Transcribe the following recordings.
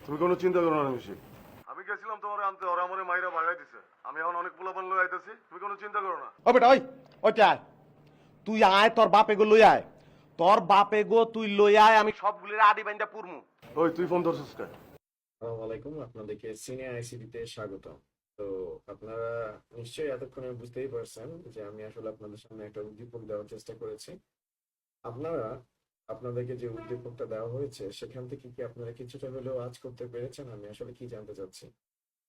তুমি কোনো চিন্তা করো না মিশি আমি গেছিলাম তোমার আনতে ওরা আমার মাইরা বাগাই দিছে। আমি এখন অনেক পোলাপান লই আইতেছি তুমি কোনো চিন্তা করো না। ও বেটা ওই ওইটা আয়। তুই আয় তোর বাপে গো লই আয়। তোর বাপে গো তুই লই আয় আমি সবগুলির আদি বাইন্দা পুরমু। ওই তুই ফোন ধরছিস কে? আসসালামু আলাইকুম আপনাদেরকে সিনিয়র আইসিটিতে স্বাগত তো আপনারা নিশ্চয়ই এতক্ষণে বুঝতেই পারছেন যে আমি আসলে আপনাদের সামনে একটা উদ্দীপক দেওয়ার চেষ্টা করেছি। আপনারা আপনাদেরকে যে উদ্দীপকটা দেওয়া হয়েছে, সেখান থেকে কি আপনারা কিছুটা হলেও আজ করতে পেরেছেন? আমি আসলে কি জানতে চাচ্ছি?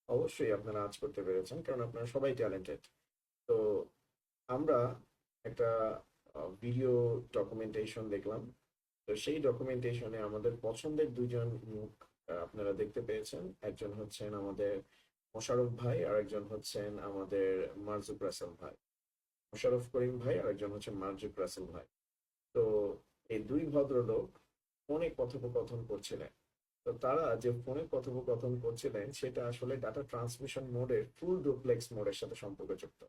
অবশ্যই আপনারা আজ করতে পেরেছেন, কারণ আপনারা সবাই ট্যালেন্টেড তো আমরা একটা ভিডিও ডকুমেন্টেশন দেখলাম। তো সেই ডকুমেন্টেশনে আমাদের পছন্দের দুজন মুখ আপনারা দেখতে পেয়েছেন। একজন হচ্ছেন আমাদের মোশারফ ভাই আর একজন হচ্ছেন আমাদের মারজুক রাসেল ভাই। মোশারফ করিম ভাই আর একজন হচ্ছেন মারজুক রাসেল ভাই। এই দুই ভদ্রলোক ফোনে কথোপকথন করছিলেন। তো তারা যে ফোনে কথোপকথন করছিলেন, সেটা আসলে ডাটা ট্রান্সমিশন মোডের ফুল ডুপ্লেক্স মোডের সাথে সম্পর্কযুক্ত।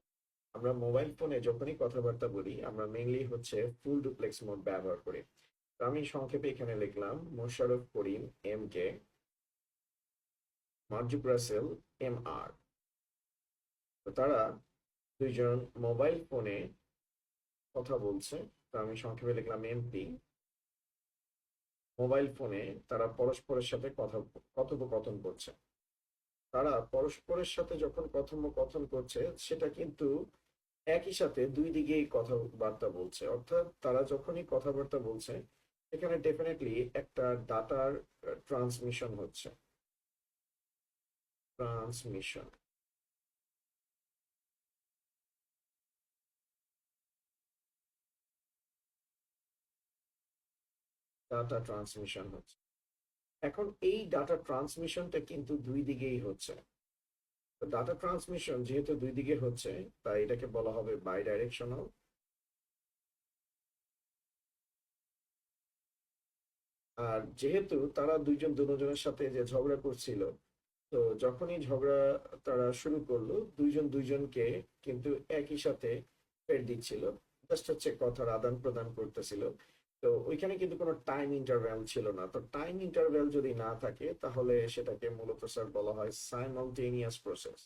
আমরা মোবাইল ফোনে যখনই কথাবার্তা বলি, আমরা মেইনলি হচ্ছে ফুল ডুপ্লেক্স মোড ব্যবহার করি। তো আমি সংক্ষেপে এখানে লিখলাম Mosharraf Karim M K Marjuk Rasel M R তারা দুইজন মোবাইল ফোনে কথা বলছে। তো আমি সংক্ষেপে লিখলাম এমপি মোবাইল ফোনে তারা পরস্পরের সাথে কথা কথোপকথন করছে। তারা পরস্পরের সাথে যখন কথোপকথন করছে, সেটা কিন্তু একই সাথে দুই দিকেই কথাবার্তা বলছে। অর্থাৎ তারা যখনই কথাবার্তা বলছে এখানে ডেফিনেটলি একটা ডাটার ট্রান্সমিশন হচ্ছে। ট্রান্সমিশন ডাটা ট্রান্সমিশন হচ্ছে। এখন এই ডাটা ট্রান্সমিশনটা কিন্তু দুই দিকেই হচ্ছে। ডাটা ট্রান্সমিশন যেহেতু দুই দিকে হচ্ছে, তাই এটাকে বলা হবে বাই ডাইরেকশনাল আর যেহেতু তারা দুইজন দুজনের সাথে যে ঝগড়া করছিল, তো যখনই ঝগড়া তারা শুরু করল, দুইজন দুইজনকে কিন্তু একই সাথে ফের দিচ্ছিল। জাস্ট হচ্ছে কথার আদান প্রদান করতেছিল। তো ওইখানে কিন্তু কোনো টাইম ইন্টারভ্যাল ছিল না। তো টাইম ইন্টারভ্যাল যদি না থাকে, তাহলে সেটাকে মূলত স্যার বলা হয় সাইমালটেনিয়াস প্রসেস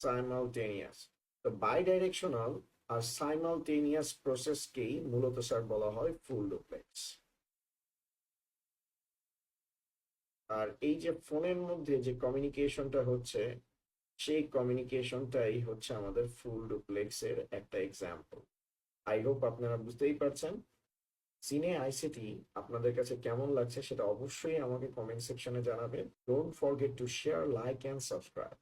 সাইমালটেনিয়াস তো বাই ডাইরেকশনাল আর সাইমালটেনিয়াস প্রসেসকেই মূলত স্যার বলা হয় ফুল ডুপ্লেক্স আর এই যে ফোনের মধ্যে যে কমিউনিকেশনটা হচ্ছে, সেই কমিউনিকেশনটাই হচ্ছে আমাদের ফুল ডুপ্লেক্সের একটা এক্সাম্পল আই হোপ আপনারা বুঝতেই পারছেন। সিনে আইসিটি আপনাদের কাছে কেমন লাগছে সেটা অবশ্যই আমাকে কমেন্ট সেকশনে জানাবেন don't forget to share like and subscribe